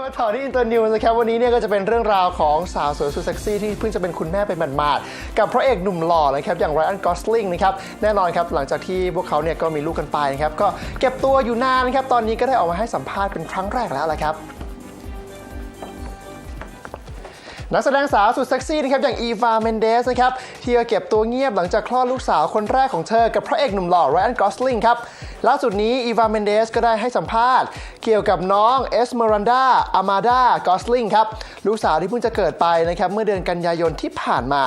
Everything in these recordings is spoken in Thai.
มาต่อที่อินเตอร์นิวนะครับวันนี้เนี่ยก็จะเป็นเรื่องราวของสาวสวยสุดเซ็กซี่ที่เพิ่งจะเป็นคุณแม่ไปหมาดๆกับพระเอกหนุ่มหล่อนะครับอย่างไรอันกอสลิงนะครับแน่นอนครับหลังจากที่พวกเขาเนี่ยก็มีลูกกันไปนะครับก็เก็บตัวอยู่นานนะครับตอนนี้ก็ได้ออกมาให้สัมภาษณ์เป็นครั้งแรกแล้วแหละครับ นักแสดงสาวสุดเซ็กซี่นะครับอย่างอีวาเมนเดสนะครับที่เก็บตัวเงียบหลังจากคลอดลูกสาวคนแรกของเธอ กับพระเอกหนุ่มหล่อไรอันกอสลิงครับล่าสุดนี้อีวาเมนเดสก็ได้ให้สัมภาษณ์ เกี่ยวกับน้องเอสเมรันดาอามาดากอสลิงครับลูกสาวที่เพิ่งจะเกิดไปนะครับเมื่อเดือนกันยายนที่ผ่านมา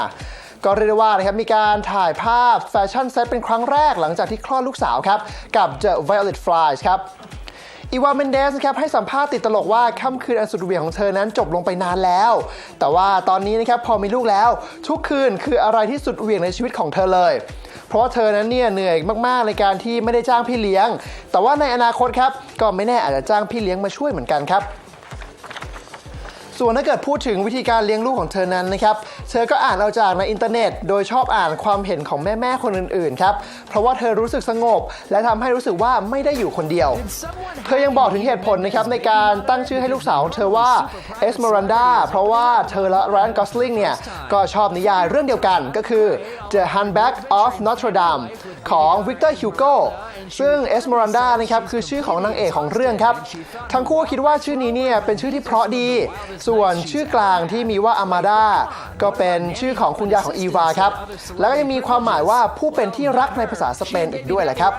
ก็เรียกได้ว่านะครับมีการถ่ายภาพแฟชั่นเซตเป็นครั้งแรกหลังจากที่คลอดลูกสาวครับ กับ The Violet Flies ครับ อีวาเมนเดสนะครับให้สัมภาษณ์ติดตลกว่าค่ำคืนอันสุดเหวี่ยงของเธอนั้นจบลงไปนานแล้ว แต่ว่าตอนนี้นะครับพอมีลูกแล้ว ทุกคืนคืออะไรที่สุดเหวี่ยงในชีวิตของเธอเลย เพราะว่าเธอนั้นเนี่ยเหนื่อยมากๆในการที่ไม่ได้จ้างพี่เลี้ยง แต่ว่าในอนาคตครับก็ไม่แน่อาจจะจ้างพี่เลี้ยงมาช่วยเหมือนกันครับ ส่วนถ้าเกิดพูดถึงวิธีการเลี้ยงลูกของเธอนั้นนะครับ เธอก็อ่านเอาจากในอินเทอร์เน็ต โดยชอบอ่านความเห็นของแม่ๆคนอื่นๆครับ เพราะว่าเธอรู้สึกสงบ และทำให้รู้สึกว่าไม่ได้อยู่คนเดียว เธอยังบอกถึงเหตุผลนะครับในการตั้งชื่อให้ลูกสาวของเธอว่าเอสเมรันดาเพราะว่าเธอและแรนกอสลิงเนี่ยก็ชอบนิยายเรื่องเดียวกันก็คือ The Hunchback of Notre Dame ของวิกเตอร์ฮิวโกซึ่งเอสเมรันดานะครับคือชื่อของนางเอกของเรื่องครับ ทั้งคู่คิดว่าชื่อนี้เนี่ยเป็นชื่อที่เพราะดี ส่วนชื่อกลางที่มีว่าอามาดาก็เป็นชื่อของคุณยายของอีวาครับ แล้วก็ยังมีความหมายว่าผู้เป็นที่รักในภาษาสเปนอีกด้วยแหละครับ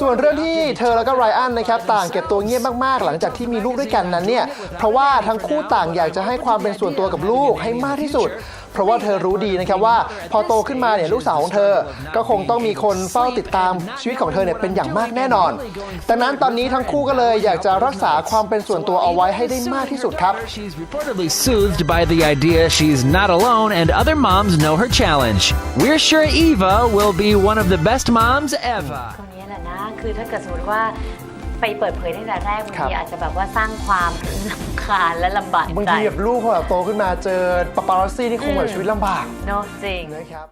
ส่วนเรื่องที่เธอแล้วก็ไรอันนะครับต่างเก็บตัวเงียบมากๆ หลังจากที่มีลูกด้วยกันนั้นเนี่ยเพราะว่าทั้งคู่ต่างอยากจะให้ความเป็นส่วนตัวกับลูกให้มากที่สุด เพราะว่าเธอรู้ดีนะครับว่า พอโตขึ้นมาเนี่ยลูกสาวของเธอ ก็คงต้องมีคนเฝ้าติดตามชีวิตของเธอเนี่ยเป็นอย่างมากแน่นอนดังนั้นตอนนี้ทั้งคู่ก็เลยอยากจะรักษาความเป็นส่วนตัวเอาไว้ให้ได้มากที่สุดครับ She's reportedly soothed by the idea she's not alone and other moms know her challenge. We're sure Eva will be one of the best moms ever. ตรงนี้แหละนะคือถ้าเกิดสมมติว่า ไปเปิดเผยตั้งแต่แรกบางครับทีอาจจะแบบว่าสร้างความลำคาญและลำบากบางใจทีแบบลูกพอแบบโตขึ้นมาเจอปาปารัสซี่นี่คงแบบชีวิตลำบากเนาะจริงนะครับ